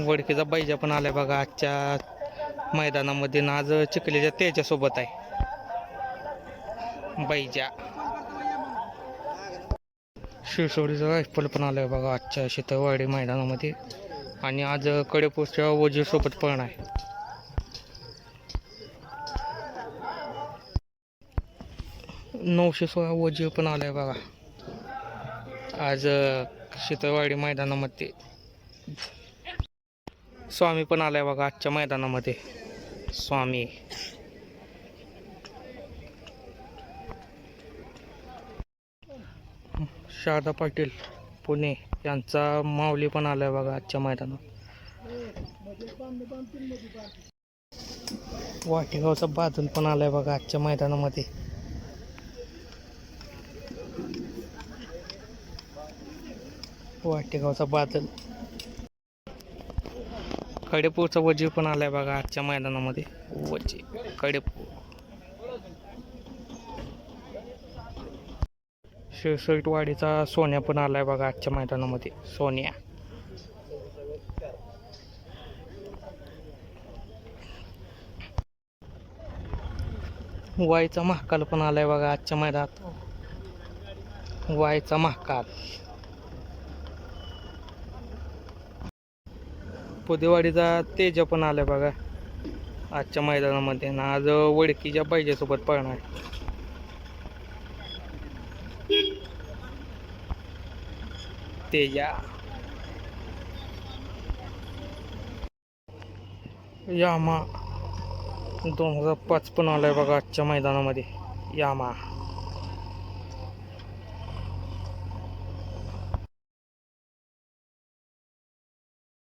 वडकीचा बैजा पण आलाय बघा आजच्या मैदानामध्ये ना आज चिखलीच्या त्याच्यासोबत आहे. बैजा. शिरसोडीचा रायफल पण आलाय बघा आजच्या शीतळवाडी मैदानामध्ये. आणि आज कडेपूरच्या वजीरसोबत पण आहे. नऊशे सोळा वजीर पण आलाय बघा. आज शीतळवाडी मैदानामध्ये. स्वामी पण आलाय बघा आजच्या मैदानामध्ये. स्वामी. शारदा पाटील पुणे यांचा माऊली पण आलाय बघा आजच्या मैदानात. वाटेगावचा बादल पण आलाय बघा आजच्या मैदानामध्ये. वाटेगावचा बादल. कडेपूरचा वजीर पण आलाय बघा आजच्या मैदानामध्ये. वजीर कडेपूर शिरसटवाडीचा सोन्या पण आलाय बघा आजच्या मैदानामध्ये. सोन्या. वाईचा महाकाल पण आलाय बघा आजच्या मैदानात. वाईचा महाकाल. पुदेवाडीचा तेज पण आलाय बघा. आजच्या मैदानामध्ये. ना आज वडकीच्या पाहिजेसोबत पळणार. तेजा. यामा. दोन हजार पाच पण आलाय बघा आजच्या मैदानामध्ये. यामा.